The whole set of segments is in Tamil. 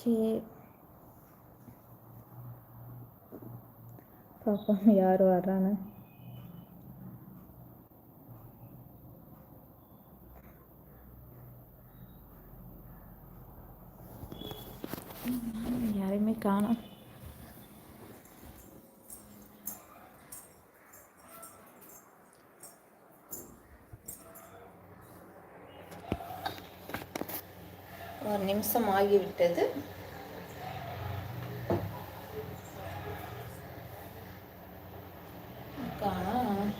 சரி பார்ப்போம் யார் வர்றான்னு யாரையுமே காணும். ஒரு நிமிஷம் ஆகிவிட்டது காணோம்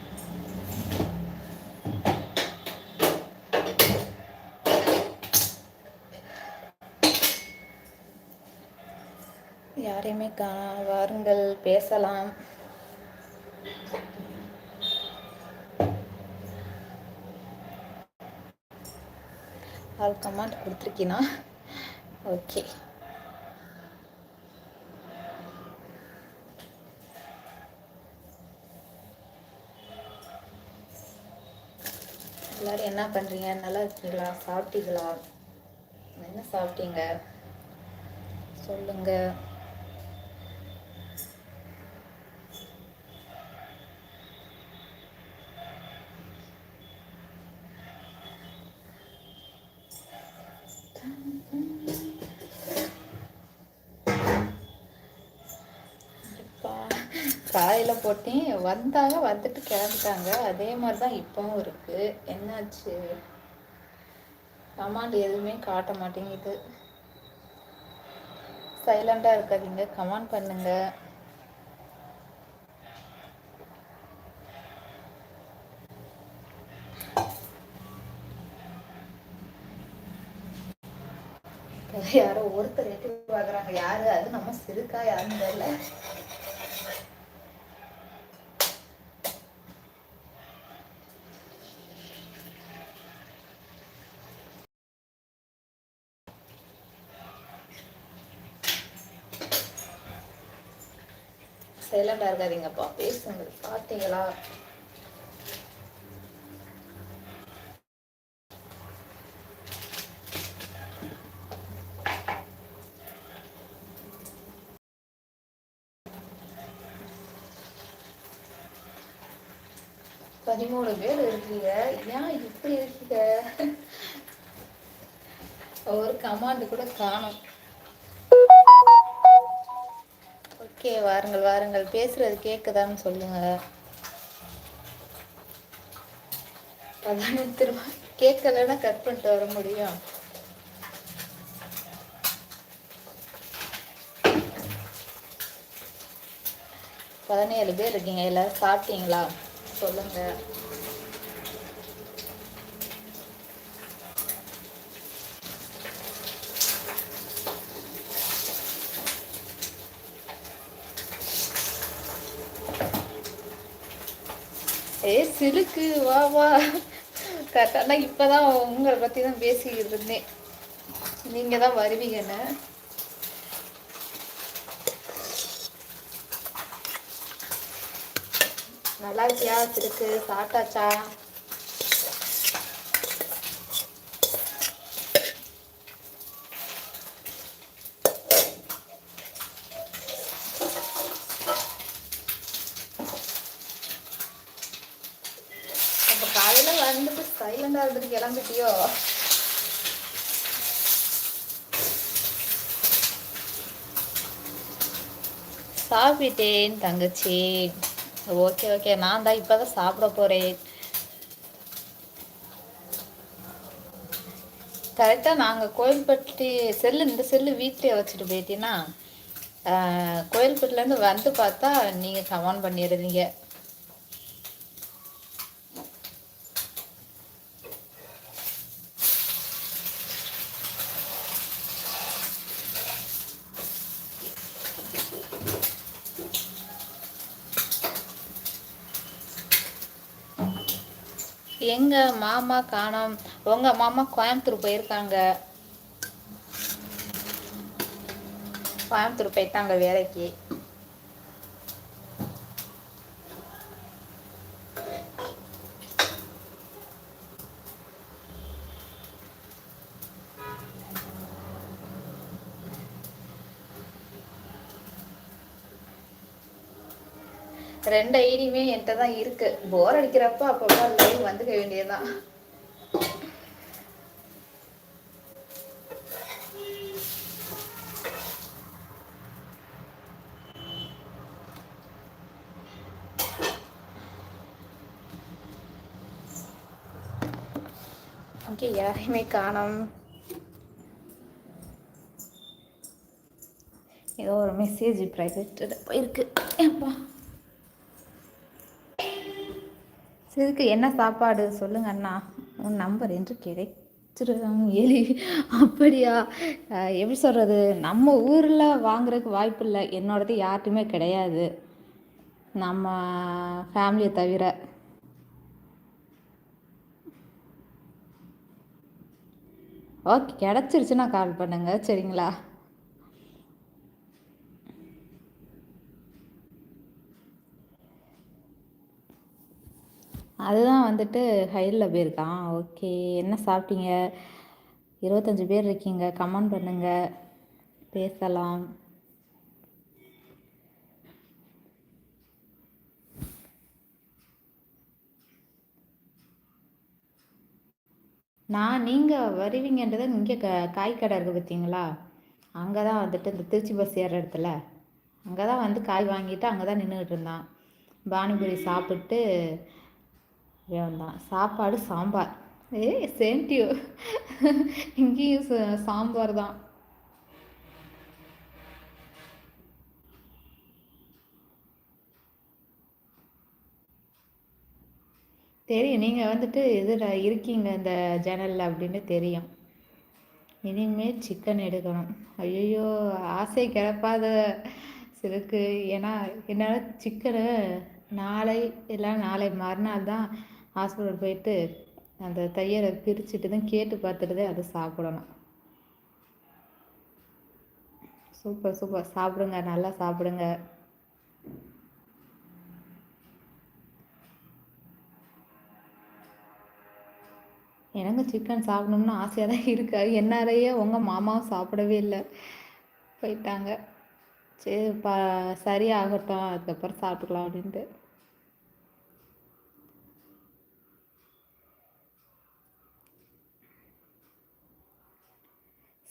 யாரையுமே வாருங்கள் பேசலாம். All command கொடுத்துருக்கீனா? ஓகே எல்லாரும் என்ன பண்ணுறீங்க நல்லா இருக்கீங்களா? சாப்பிட்டீங்களா? என்ன சாப்பிட்டீங்க? சொல்லுங்க. காலையில் போட்டேன். வந்தாங்க வந்துட்டு கிளம்பிட்டாங்க. அதே மாதிரி தான் இப்போவும் இருக்குது என்னாச்சு? கமாண்ட் எதுவுமே காட்ட மாட்டேங்குது. சைலண்டாக இருக்காதீங்க. கமாண்ட் பண்ணுங்க. யாரோ ஒருத்தர் எட்டி பார்க்குறாங்க யாரு? அது நம்ம சிறுக்கா யாருன்னு தெரியல. சைலண்டாக இருக்காதீங்கப்பா பேசுங்க பார்த்தீங்களா? பதிமூணு பேர் இருக்கீங்க. ஏன் இப்படி இருக்கீங்க? ஒரு கமாண்டு கூட காணும். ஓகே வாருங்கள் வாருங்கள். பேசுறது கேட்குதான்னு சொல்லுங்க. அதானே திரும்ப கேட்கலன்னா கட் பண்ணிட்டு வர முடியும். பதினேழு பேர் இருக்கீங்க எல்லாரும் சாப்பிட்டீங்களா? சொல்லுங்க ஏ சிலுக்கு வா வா. கரெக்டாக இப்போதான் உங்களை பற்றி தான் பேசிக்கிட்டு இருந்தேன். நீங்கள் தான் வருவீங்கன்னு நல்லா இருக்கியா சிலுக்கு? சாப்பிட்டாச்சா? வந்துட்டு இருந்துட்டு கிளம்பிட்டியோ? சாப்பிட்டேன் தங்கச்சி. Okay okay. நான் தான் இப்பதான் சாப்பிட போறேன். கரெக்டாக நாங்கள் கோயில்பட்டி செல்லு இந்த செல்லு வீட்லயே வச்சுட்டு போயிட்டீங்கன்னா கோயில்பட்டிலேருந்து வந்து பார்த்தா நீங்கள் கமெண்ட் பண்ணிடுறீங்க. எங்க மாமா காணோம். உங்க மாமா கோயம்புத்தூர் போயிருக்காங்க. கோயம்புத்தூர் போயிட்டாங்க வேலைக்கு. ரெண்டு ஐடியுமே என்கிட்ட தான் இருக்கு. போர் அடிக்கிறப்ப அப்பப்போ லைவ் வந்துக்க வேண்டியதுதான். ஓகே யாரையுமே காணோம். ஏதோ ஒரு மெசேஜ் ப்ரைவேட் போயிருக்கு. ஏப்பா சிறுக்கு என்ன சாப்பாடு? சொல்லுங்க அண்ணா. உன் நம்பர் என்று கிடைச்சிருக்காங்க எலி அப்படியா? எப்படி சொல்கிறது நம்ம ஊரில் வாங்குறதுக்கு வாய்ப்பு இல்லை. என்னோடது யார்ட்டுமே கிடையாது. நம்ம ஃபேமிலியை தவிர. ஓகே கிடச்சிருச்சுன்னா கால் பண்ணுங்க. சரிங்களா? அதுதான் வந்துட்டு ஹைலில் போயிருக்கான். ஓகே என்ன சாப்பிட்டீங்க? இருபத்தஞ்சி பேர் இருக்கீங்க கமெண்ட் பண்ணுங்க. பேசலாம். நான் நீங்கள் வருவீங்கன்றது இங்கே க காய் கடை இருக்குது பார்த்தீங்களா அங்கே தான் வந்துட்டு இந்த திருச்சி பஸ் ஏற இடத்துல. அங்கே தான் வந்து காய் வாங்கிட்டு அங்கே தான் நின்றுக்கிட்டு இருந்தான். பானிபூரி சாப்பிட்டு தான் சாப்பாடு சாம்பார். ஏ சேம் டியூ இங்கேயும் சாம்பார் தான். தெரியும். நீங்கள் வந்துட்டு இதில் இருக்கீங்க இந்த ஜன்னலில் அப்படின்னு தெரியும். இனிமேல் சிக்கன் எடுக்கணும். ஐயோ ஆசை கிடப்பாத சிறுக்கு ஏன்னா என்னால் சிக்கனு நாளை இல்லை நாளை மறுநாள் தான் ஹாஸ்பிட்டல் போயிட்டு அந்த தையலை பிரிச்சுட்டு தான் கேட்டு பார்த்துட்டு தான் அதை சாப்பிடணும். Super super. சாப்பிடுங்க நல்லா சாப்பிடுங்க. எனக்கு சிக்கன் சாப்பிடணும்னு ஆசையாக தான் இருக்காது என்னாரையே உங்கள் மாமாவும் சாப்பிடவே இல்லை. போயிட்டாங்க. சரி பா சரியாகட்டும். அதுக்கப்புறம் சாப்பிட்டுக்கலாம் அப்படின்ட்டு.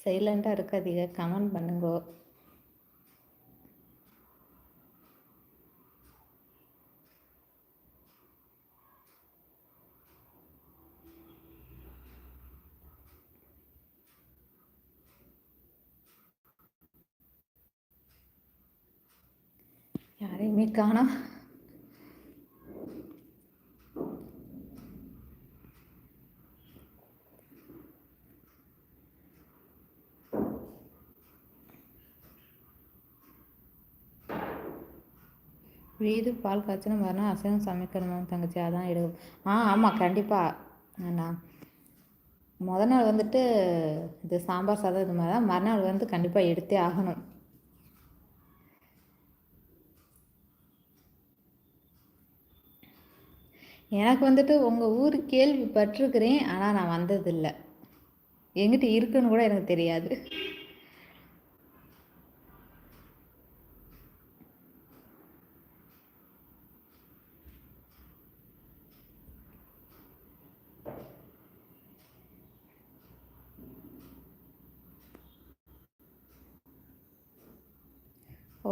சைலண்ட்டாக இருக்காதீங்க கமெண்ட் பண்ணுங்க. யாரையுமே காணோம் வீடு பால் காய்ச்சணும் மறுநாள் அசைவம் சமைக்கணுமா? தங்கச்சி அதான் எடு ஆ ஆமாம் கண்டிப்பாக நான் முத நாள் வந்துட்டு இது சாம்பார் சாதம் இது மாதிரி தான் மறுநாள் வந்து கண்டிப்பாக எடுத்தே ஆகணும். எனக்கு வந்துட்டு உங்கள் ஊர் கேள்விப்பட்டிருக்கிறேன் ஆனால் நான் வந்ததில்லை. எங்கிட்ட இருக்குன்னு கூட எனக்கு தெரியாது.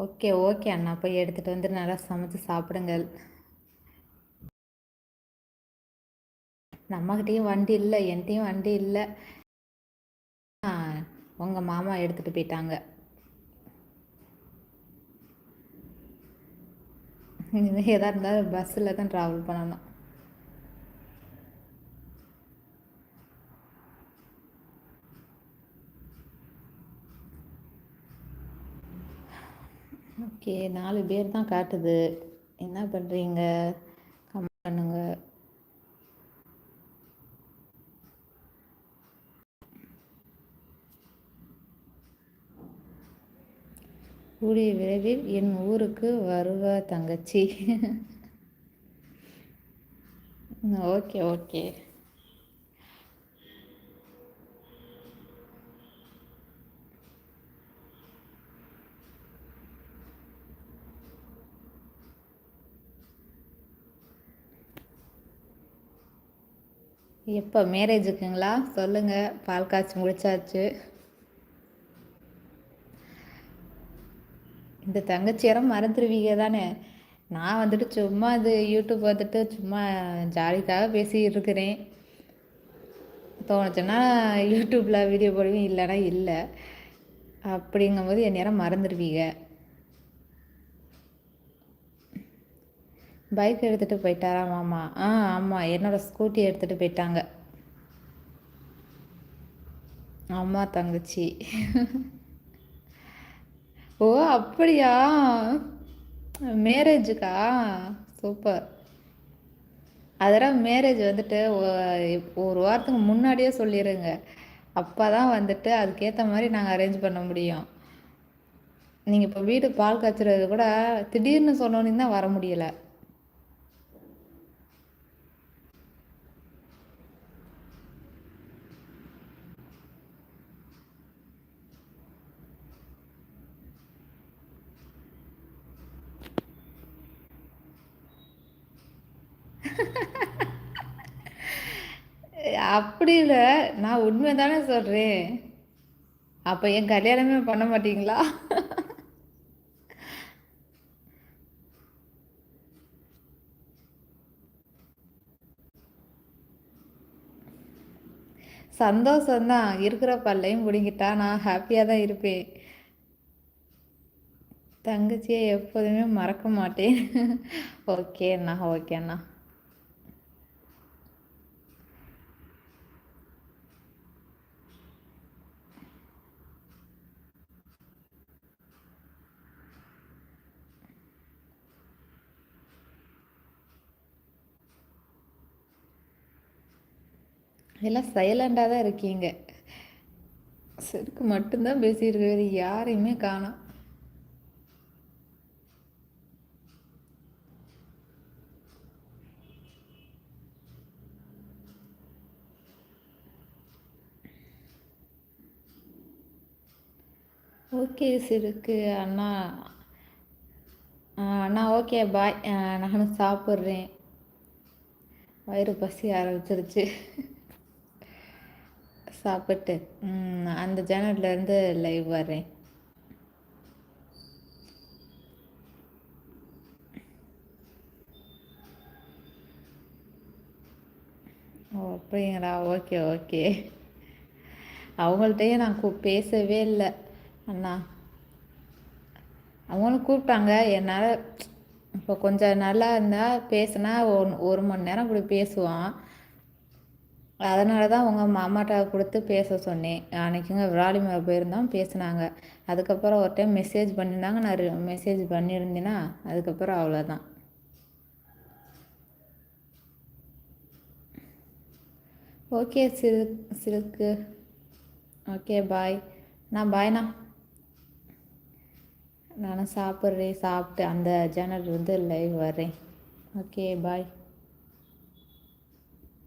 ஓகே ஓகே அண்ணா. போய் எடுத்துகிட்டு வந்து நல்லா சமைச்சு சாப்பிடுங்கள். நம்மக்கிட்டேயும் வண்டி இல்லை என்கிட்டயும் வண்டி இல்லை. உங்கள் மாமா எடுத்துகிட்டு போயிட்டாங்க. இனிமேல் எதாக இருந்தாலும் பஸ்ஸில் தான் ட்ராவல் பண்ணணும். ஓகே நாலு பேர் தான் காட்டுது. என்ன பண்ணுறீங்க கமெண்ட் பண்ணுங்க. கூடிய விரைவில் என் ஊருக்கு வருவ தங்கச்சி. Okay okay. எப்போ? மேரேஜுக்குங்களா சொல்லுங்கள் பால் காய்ச்சி முடிச்சாச்சு. இந்த தங்கச்சியாரம் மறந்துடுவீங்க தானே. நான் வந்துட்டு சும்மா இது யூடியூப் வந்துட்டு சும்மா ஜாலிக்காக பேசிக்கிட்டு இருக்கிறேன். தோணுச்சுன்னா யூடியூப்பில் வீடியோ போடுவேன் இல்லைன்னா இல்லை. அப்படிங்கும்போது என் நேரம் மறந்துடுவீங்க பைக் எடுத்துகிட்டு போயிட்டாரா மாமா? ஆ ஆமாம் என்னோடய ஸ்கூட்டி எடுத்துகிட்டு போயிட்டாங்க. அம்மா தங்கச்சி. ஓ அப்படியா? மேரேஜுக்கா? சூப்பர். அதெல்லாம் மேரேஜ் வந்துட்டு ஒரு வாரத்துக்கு முன்னாடியே சொல்லிடுங்க அப்போ தான் வந்துட்டு அதுக்கேற்ற மாதிரி நாங்கள் அரேஞ்ச் பண்ண முடியும். நீங்கள் இப்போ வீடு பால் காய்ச்சுறது கூட திடீர்னு சொன்னோன்னு தான் வர முடியலை. அப்படி இல்லை. நான் உண்மை தானே சொல்கிறேன் அப்போ என் கல்யாணமே பண்ண மாட்டீங்களா? சந்தோஷம்தான். இருக்கிற பல்லையும் முடிங்கிட்டா நான் ஹாப்பியாக தான் இருப்பேன். தங்கச்சியை எப்போதுமே மறக்க மாட்டேன். ஓகேண்ணா ஓகேண்ணா. எல்லாம் சைலண்டாக தான் இருக்கீங்க. செருக்கு மட்டும்தான் பேசியிருக்கிறது யாரையுமே காணும். ஓகே சிறுக்கு அண்ணா அண்ணா ஓகே பாய். நானும் சாப்பிட்றேன். வயிறு பசி ஆரம்பிச்சிருச்சு. சாப்பிட்டு அந்த சேனல்லேருந்து லைவ் வரேன் ஓ அப்படிங்களா? Okay okay. அவங்கள்ட்டையும் நான் கூ பேசவே இல்லை. அண்ணா. அவங்களும் கூப்பிட்டாங்க. என்னால் இப்போ கொஞ்சம் நல்லா இருந்தால் பேசுனா ஒன் ஒரு மணி நேரம் கூட பேசுவான். அதனால தான் உங்கள் மாமாட்ட கொடுத்து பேச சொன்னேன். அன்றைக்குங்க விராலிமலை போயிருந்தோம் பேசினாங்க. அதுக்கப்புறம் ஒரு டைம் மெசேஜ் பண்ணியிருந்தாங்க நான் மெசேஜ் பண்ணியிருந்தேன்னா அதுக்கப்புறம் அவ்வளோதான் ஓகே சிறு சிறுக்கு ஓகே பாய் நான் பாய்ண்ணா நானும் சாப்பிட்றேன் சாப்பிட்டு அந்த சேனல் வந்து லைவ் வரேன் ஓகே பாய்